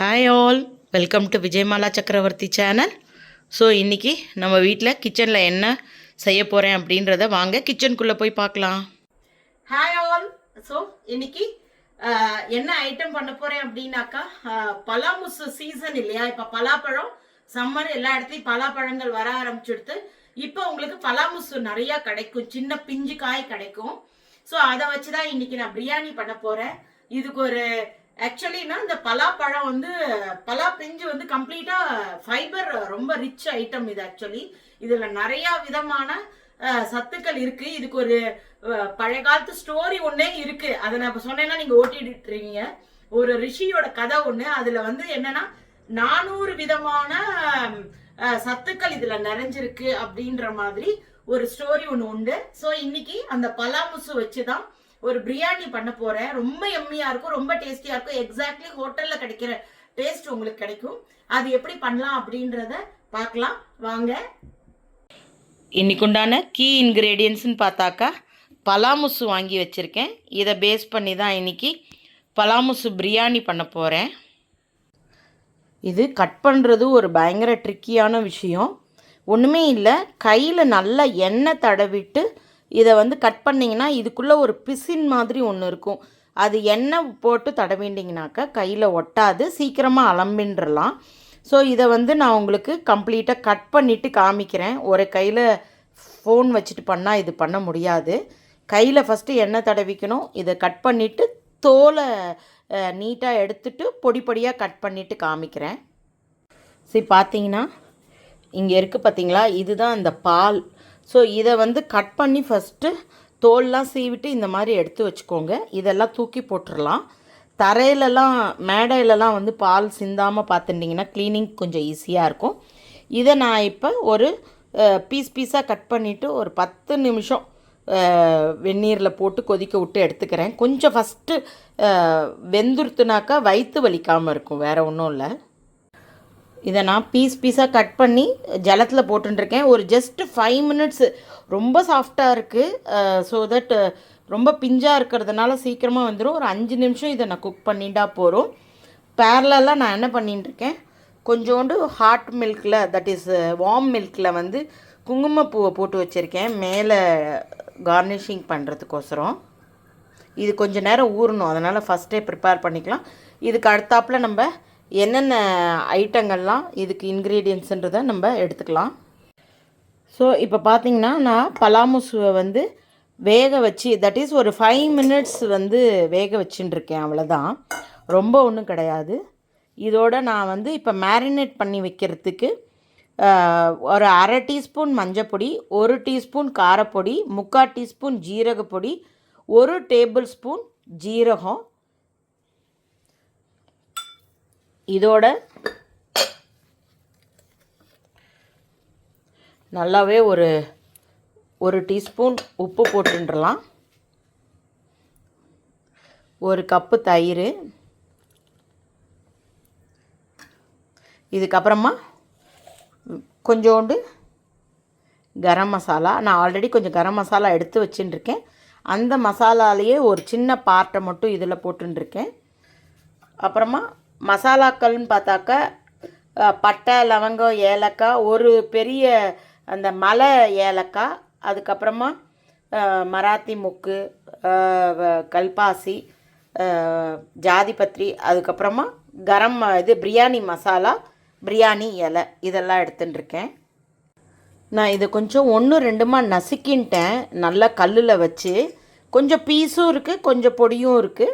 Hi all welcome to Vijayamala Chakravarthy channel so இன்றைக்கி நம்ம வீட்டில் கிச்சனில் என்ன செய்ய போகிறேன் அப்படின்றத வாங்க கிச்சனுக்குள்ளே போய் பார்க்கலாம். ஹாய் ஆல் ஸோ இன்றைக்கி என்ன ஐட்டம் பண்ண போகிறேன் அப்படின்னாக்கா பலாமுசு சீசன் இல்லையா? இப்போ பலாப்பழம் சம்மர் எல்லா இடத்துலையும் பலாப்பழங்கள் வர ஆரம்பிச்சுடுத்து. இப்போ உங்களுக்கு பலாமுசு நிறையா கிடைக்கும். சின்ன பிஞ்சு காய் கிடைக்கும். ஸோ அதை வச்சு தான் இன்றைக்கி நான் பிரியாணி பண்ண போகிறேன் இதுக்கு ஒரு ஆக்சுவலினா இந்த பலாப்பழம் வந்து பலா பிஞ்சு வந்து கம்ப்ளீட்டா ஃபைபர் ரொம்ப ரிச் ஐட்டம் இது ஆக்சுவலி இதுல நிறைய விதமான சத்துக்கள் இருக்கு. இதுக்கு ஒரு பழைய காலத்து ஸ்டோரி ஒன்னே இருக்கு. அதை நான் இப்போ சொன்னேன்னா நீங்க ஓட்டிட்டு இருக்கீங்க ஒரு ரிஷியோட கதை ஒண்ணு. அதுல வந்து என்னன்னா நானூறு விதமான சத்துக்கள் இதுல நிறைஞ்சிருக்கு அப்படின்ற மாதிரி ஒரு ஸ்டோரி ஒன்று உண்டு. ஸோ இன்னைக்கு அந்த பலாமுசு வச்சு தான் ஒரு பிரியாணி பண்ண போறேன். ரொம்ப எம்மியா இருக்கும் ரொம்ப டேஸ்டியா இருக்கும். எக்ஸாக்ட்லி ஹோட்டல்ல கிடைக்கிற டேஸ்ட் உங்களுக்கு கிடைக்கும். அது எப்படி பண்ணலாம் அப்படின்றத பார்க்கலாம். வாங்க. இன்னைக்கு உண்டான கீ இன்க்ரீடியன்ஸ்னு பார்த்தாக்கா பலாமுசு வாங்கி வச்சுருக்கேன். இதை பேஸ் பண்ணி தான் இன்னைக்கு பலாமுசு பிரியாணி பண்ண போகிறேன் இது கட் பண்ணுறது ஒரு பயங்கர ட்ரிக்கியான விஷயம். ஒன்றுமே இல்லை கையில் நல்லா எண்ணெய் தடவிட்டு இதை வந்து கட் பண்ணிங்கன்னா இதுக்குள்ளே ஒரு பிசின் மாதிரி ஒன்று இருக்கும். அது எண்ணெய் போட்டு தடவிண்டிங்கனாக்கா கையில் ஒட்டாது சீக்கிரமாக அலம்பின்றலாம். ஸோ இதை வந்து நான் உங்களுக்கு கம்ப்ளீட்டாக கட் பண்ணிவிட்டு காமிக்கிறேன். ஒரு கையில் ஃபோன் வச்சுட்டு பண்ணால் இது பண்ண முடியாது. கையில் ஃபஸ்ட்டு எண்ணெய் தடவிக்கணும். இதை கட் பண்ணிவிட்டு தோலை நீட்டாக எடுத்துட்டு பொடி பொடியாக கட் பண்ணிவிட்டு காமிக்கிறேன். சரி பார்த்தீங்கன்னா இங்கே இருக்குது பார்த்தீங்களா? இதுதான் இந்த பால். ஸோ இதை வந்து கட் பண்ணி ஃபஸ்ட்டு தோல்லாம் சீவிட்டு இந்த மாதிரி எடுத்து வச்சுக்கோங்க. இதெல்லாம் தூக்கி போட்டுடலாம் தரையிலலாம் மேடையிலலாம் வந்து பால் சிந்தாமல் பார்த்துட்டிங்கன்னா க்ளீனிங் கொஞ்சம் ஈஸியாக இருக்கும். இதை நான் இப்போ ஒரு பீஸ் பீஸாக கட் பண்ணிவிட்டு ஒரு பத்து நிமிஷம் வெந்நீரில் போட்டு கொதிக்க விட்டு எடுத்துக்கிறேன். கொஞ்சம் ஃபஸ்ட்டு வெந்துருத்துனாக்கா வயிற்று வலிக்காமல் இருக்கும். வேறு ஒன்றும் இல்லை. இதை நான் பீஸ் பீஸாக கட் பண்ணி ஜலத்தில் போட்டுருக்கேன் ஒரு ஜஸ்ட் ஃபைவ் மினிட்ஸு ரொம்ப சாஃப்டாக இருக்குது ஸோ தட் ரொம்ப பிஞ்சாக இருக்கிறதுனால சீக்கிரமாக வந்துடும் ஒரு அஞ்சு நிமிஷம் இதை நான் குக் பண்ணிட்டா போகிறோம் பேரலாக நான் என்ன பண்ணிட்டுருக்கேன்? கொஞ்சோண்டு ஹாட் மில்கில் தட் இஸ் வார்ம் மில்கில் வந்து குங்குமப்பூவை போட்டு வச்சுருக்கேன். மேலே கார்னிஷிங் பண்ணுறதுக்கோசரம் இது கொஞ்சம் நேரம் ஊறணும். அதனால் ஃபஸ்ட்டே ப்ரிப்பேர் பண்ணிக்கலாம். இதுக்கு அடுத்தாப்பில் நம்ம என்னென்ன ஐட்டங்கள்லாம் இதுக்கு இன்க்ரீடியன்ஸுன்றதை நம்ம எடுத்துக்கலாம். ஸோ இப்போ பார்த்தீங்கன்னா நான் பலாமுசுவை வந்து வேக வச்சு தட் இஸ் ஒரு ஃபைவ் மினிட்ஸ் வந்து வேக வச்சுட்டுருக்கேன் அவ்வளோதான் ரொம்ப ஒன்றும் கிடையாது. இதோட நான் வந்து இப்போ மேரினேட் பண்ணி வைக்கிறதுக்கு ஒரு அரை டீஸ்பூன் மஞ்சப்பொடி ஒரு டீஸ்பூன் காரப்பொடி முக்கால் டீஸ்பூன் ஜீரகப்பொடி ஒரு டேபிள் ஸ்பூன் ஜீரகம் இதோட நல்லாவே ஒரு ஒரு டீஸ்பூன் உப்பு போட்டுடலாம் ஒரு கப்பு தயிர். இதுக்கப்புறமா கொஞ்சோண்டு கரம் மசாலா. நான் ஆல்ரெடி கொஞ்சம் கரம் மசாலா எடுத்து வச்சுட்டுருக்கேன் அந்த மசாலாலேயே ஒரு சின்ன பார்ட்டை மட்டும் இதில் போட்டுருக்கேன் அப்புறமா மசாலாக்கள்னு பார்த்தாக்கா பட்டை லவங்கம் ஏலக்காய் ஒரு பெரிய அந்த மலை ஏலக்காய் அதுக்கப்புறமா மராத்தி முக்கு வ- கல்பாசி ஜாதிபத்ரி அதுக்கப்புறமா கரம் இது பிரியாணி மசாலா பிரியாணி இலை இதெல்லாம் எடுத்துட்டுருக்கேன் நான் இதை கொஞ்சம் ஒன்று ரெண்டுமா நசுக்கின்ட்டேன் நல்லா கல்லில் வச்சு. கொஞ்சம் பீஸும் இருக்குது கொஞ்சம் பொடியும் இருக்குது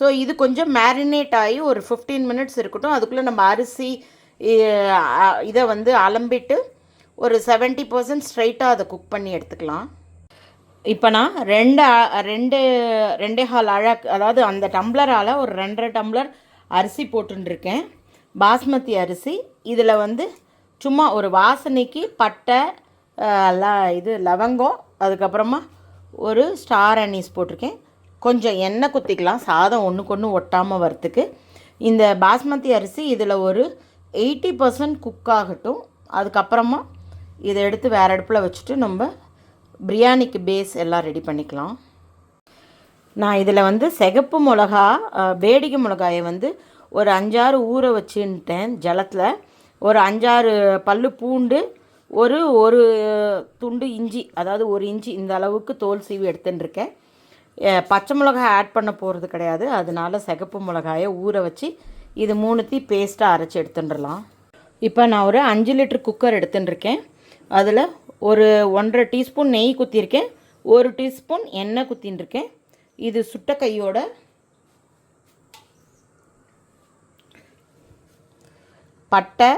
ஸோ இது கொஞ்சம் மேரினேட் ஆகி ஒரு ஃபிஃப்டீன் மினிட்ஸ் இருக்கட்டும். அதுக்குள்ளே நம்ம அரிசி இதை வந்து அலம்பிட்டு ஒரு செவன்ட்டி பர்சன்ட் ஸ்ட்ரைட்டாக அதை குக் பண்ணி எடுத்துக்கலாம். இப்போ நான் ரெண்டு ரெண்டு ரெண்டே ஹால் அழக் அதாவது அந்த டம்ளரால் ஒரு ரெண்டரை டம்ளர் அரிசி போட்டுருக்கேன் பாஸ்மதி அரிசி. இதில் வந்து சும்மா ஒரு வாசனைக்கு பட்டை ல இது லவங்கம் அதுக்கப்புறமா ஒரு ஸ்டார் அனீஸ் போட்டிருக்கேன். கொஞ்சம் எண்ணெய் குத்திக்கலாம். சாதம் ஒன்றுக்கு ஒன்று ஒட்டாமல் வரத்துக்கு இந்த பாஸ்மதி அரிசி இதில் ஒரு எயிட்டி பர்சன்ட் குக் ஆகட்டும். அதுக்கப்புறமா இதை எடுத்து வேறு அடுப்பில் வச்சுட்டு நம்ம பிரியாணிக்கு பேஸ் எல்லாம் ரெடி பண்ணிக்கலாம். நான் இதில் வந்து சிகப்பு மிளகா வேடிக்கை மிளகாயை வந்து ஒரு அஞ்சாறு ஊற வச்சுட்டேன் ஜலத்தில். ஒரு அஞ்சாறு பல்லு பூண்டு ஒரு ஒரு துண்டு இஞ்சி அதாவது ஒரு இஞ்சி இந்த அளவுக்கு தோல் சீவி எடுத்துட்டுருக்கேன். பச்சை மிளகாய் ஆட் பண்ண போகிறது கிடையாது. அதனால சிகப்பு மிளகாயை ஊற வச்சு இது மூணுத்தையும் பேஸ்ட்டாக அரைச்சி எடுத்துட்டுலாம் இப்போ நான் ஒரு அஞ்சு லிட்டர் குக்கர் எடுத்துட்டுருக்கேன். அதில் ஒரு ஒன்றரை டீஸ்பூன் நெய் குத்திருக்கேன் ஒரு டீஸ்பூன் எண்ணெய் குத்தின்னு இருக்கேன் இது சுட்ட கையோட பட்டை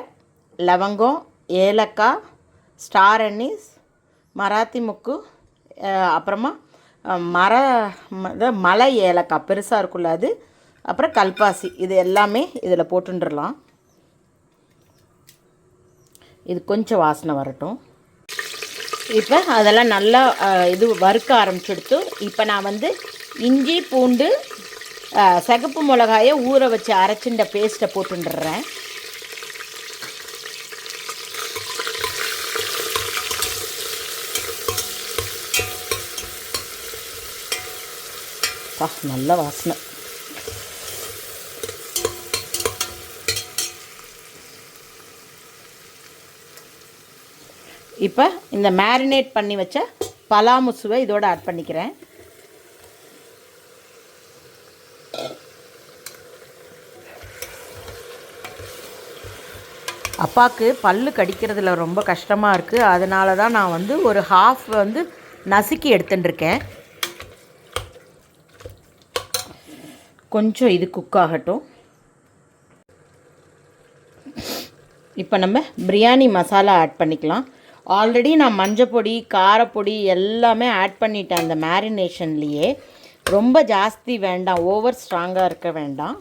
லவங்கம் ஏலக்காய் ஸ்டார் அன்னீஸ் மராத்தி முக்கு அப்புறமா மர ம- இது மலை ஏலக்காய் பெருசாக இருக்குல்ல அது? அப்புறம் கல்பாசி இது எல்லாமே இதில் போட்டுன்றலாம் இது கொஞ்சம் வாசனை வரட்டும். இப்போ அதெல்லாம் நல்லா இது வறுக்க ஆரம்பிச்சுடுத்து இப்போ நான் வந்து இஞ்சி பூண்டு சகப்பு சிகப்பு மிளகாயை ஊற வச்சு அரைச்சின்ற பேஸ்ட்டை போட்டுடுறேன் அப்பா நல்ல வாசனை. இப்போ இந்த மேரினேட் பண்ணி வச்ச பலாமுசுவை இதோட ஆட் பண்ணிக்கிறேன். அப்பாவுக்கு பல்லு கடிக்கிறதுல ரொம்ப கஷ்டமாக இருக்குது அதனால தான் நான் வந்து ஒரு ஹாஃப் வந்து நசுக்கி எடுத்துட்டுருக்கேன் கொஞ்சம் இது குக் ஆகட்டும். இப்போ நம்ம பிரியாணி மசாலா ஆட் பண்ணிக்கலாம். ஆல்ரெடி நான் மஞ்சப்பொடி காரப்பொடி எல்லாமே ஆட் பண்ணிட்டேன் அந்த மேரினேஷன்லேயே ரொம்ப ஜாஸ்தி வேண்டாம் ஓவர் ஸ்ட்ராங்காக இருக்க வேண்டாம்.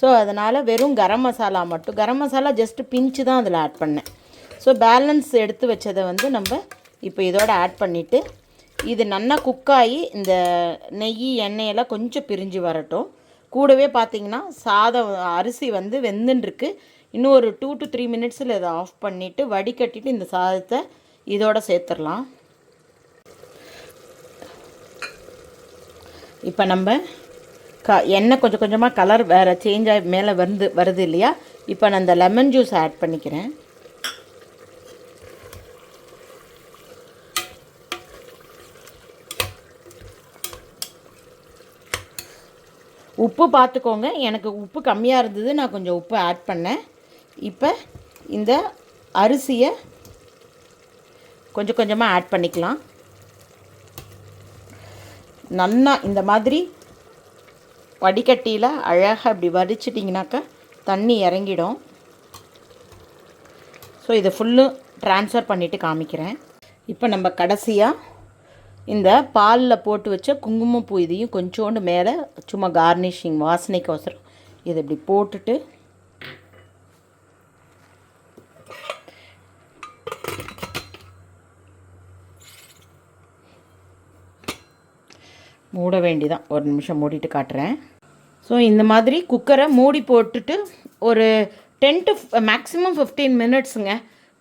ஸோ அதனால் வெறும் கரம் மசாலா மட்டும். கரம் மசாலா ஜஸ்ட்டு பிஞ்சு தான் அதில் ஆட் பண்ணேன். ஸோ பேலன்ஸ் எடுத்து வச்சதை வந்து நம்ம இப்போ இதோட ஆட் பண்ணிவிட்டு இது நல்லா குக்காகி இந்த நெய் எண்ணெயெல்லாம் கொஞ்சம் பிரிஞ்சு வரட்டும். கூடவே பார்த்தீங்கன்னா சாதம் அரிசி வந்து வெந்துன்ருக்கு. இன்னும் ஒரு டூ டு த்ரீ மினிட்ஸில் இதை ஆஃப் பண்ணிவிட்டு வடிகட்டிட்டு இந்த சாதத்தை இதோடு சேர்த்துடலாம் இப்போ நம்ம க எண்ணெய் கொஞ்சம் கொஞ்சமாக கலர் வேறு சேஞ்ச் ஆகி மேலே வந்து வருது இல்லையா? இப்போ நான் இந்த லெமன் ஜூஸ் ஆட் பண்ணிக்கிறேன். உப்பு பார்த்துக்கோங்க. எனக்கு உப்பு கம்மியாக இருந்தது. நான் கொஞ்சம் உப்பு ஆட் பண்ணேன். இப்போ இந்த அரிசியை கொஞ்சம் கொஞ்சமாக ஆட் பண்ணிக்கலாம். நல்லா இந்த மாதிரி வடிகட்டியில் அழகாக இப்படி வடிச்சிட்டிங்கனாக்கா தண்ணி இறங்கிடும். ஸோ இதை ஃபுல்லும் ட்ரான்ஸ்ஃபர் பண்ணிவிட்டு காமிக்கிறேன். இப்போ நம்ம கடைசியாக இந்த பாலில் போட்டு வச்ச குங்குமப்பூ இதையும் கொஞ்சோண்டு மேலே சும்மா கார்னிஷிங் வாசனைக்கோசரம். இதை இப்படி போட்டுட்டு மூட வேண்டிதான். ஒரு நிமிஷம் மூடிட்டு காட்டுறேன். ஸோ இந்த மாதிரி குக்கரை மூடி போட்டுட்டு ஒரு டென் டு மேக்ஸிமம் ஃபிஃப்டீன் மினிட்ஸுங்க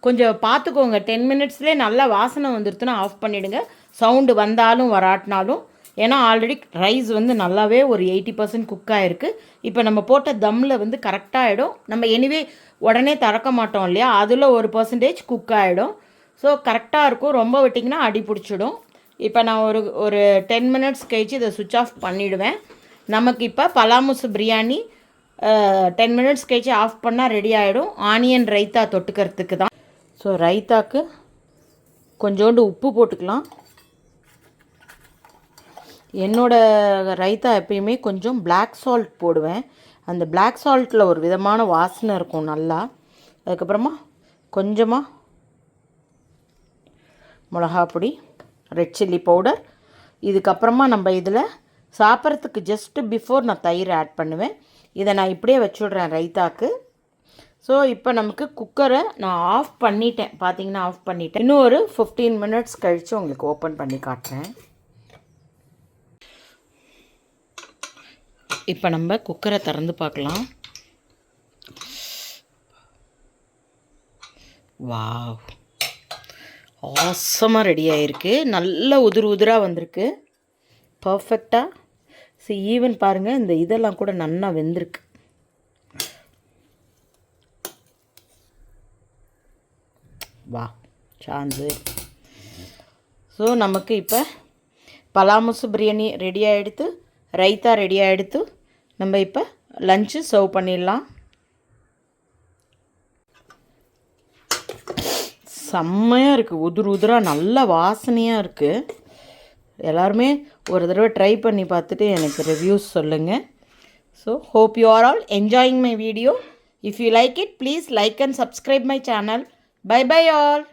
கொஞ்சம் பார்த்துக்கோங்க. டென் மினிட்ஸ்லேயே நல்லா வாசனை வந்துடுத்துன்னா ஆஃப் பண்ணிவிடுங்க சவுண்டு வந்தாலும் வராட்டினாலும். ஏன்னா ஆல்ரெடி ரைஸ் வந்து நல்லாவே ஒரு எயிட்டி பர்சன்ட் குக் ஆகிருக்கு இப்போ நம்ம போட்ட தம்மில் வந்து கரெக்டாகிடும் நம்ம எனிவே உடனே திறக்க மாட்டோம் இல்லையா? அதில் ஒரு பர்சன்டேஜ் குக் ஆகிடும் ஸோ கரெக்டாக இருக்கும். ரொம்ப விட்டிங்கன்னா அடி பிடிச்சிடும். இப்போ நான் ஒரு ஒரு டென் மினிட்ஸ் கழிச்சு இதை சுவிட்ச் ஆஃப் பண்ணிவிடுவேன் நமக்கு இப்போ பலாமுசு பிரியாணி டென் மினிட்ஸ் கழிச்சு ஆஃப் பண்ணால் ரெடி ஆகிடும் ஆனியன் ரைத்தா தொட்டுக்கிறதுக்கு தான். ஸோ ரைத்தாக்கு கொஞ்சோண்டு உப்பு போட்டுக்கலாம் என்னோட ரைத்தா எப்பயுமே கொஞ்சம் பிளாக் சால்ட் போடுவேன் அந்த பிளாக் சால்ட்டில் ஒரு விதமான வாசனை இருக்கும் நல்லா அதுக்கப்புறமா கொஞ்சமாக மிளகா பொடி ரெட் சில்லி பவுடர் இதுக்கப்புறமா நம்ம இதில் சாப்பிட்றதுக்கு ஜஸ்ட்டு பிஃபோர் நான் தயிர் ஆட் பண்ணுவேன் இதை நான் இப்படியே வச்சுடுறேன் ரைத்தாக்கு ஸோ இப்போ நமக்கு குக்கரை நான் ஆஃப் பண்ணிட்டேன். பார்த்தீங்கன்னா ஆஃப் பண்ணிட்டேன். இன்னும் ஒரு ஃபிஃப்டீன் மினிட்ஸ் கழித்து உங்களுக்கு ஓப்பன் பண்ணி காட்டுறேன். இப்போ நம்ம குக்கரை திறந்து பார்க்கலாம். வாவ் ஆசமாக ரெடி ஆகிருக்கு நல்ல உதிர் உதிராக வந்திருக்கு. பர்ஃபெக்டாக ஸோ ஈவன் பாருங்கள் இந்த இதெல்லாம் கூட நல்லா வெந்திருக்கு. வா சான்ஸு ஸோ நமக்கு இப்போ பலாமுசு பிரியாணி ரெடி ஆகிடுத்து ரைத்தா ரெடி ஆகிடுத்து நம்ம இப்போ லஞ்சு சர்வ் பண்ணிடலாம். செம்மையாக இருக்குது உதிர் உதிராக நல்ல வாசனையாக இருக்குது எல்லாருமே ஒரு தடவை ட்ரை பண்ணி பார்த்துட்டு எனக்கு ரிவ்யூஸ் சொல்லுங்கள் so hope you are all enjoying my video if you like it please like and subscribe my channel Bye bye all.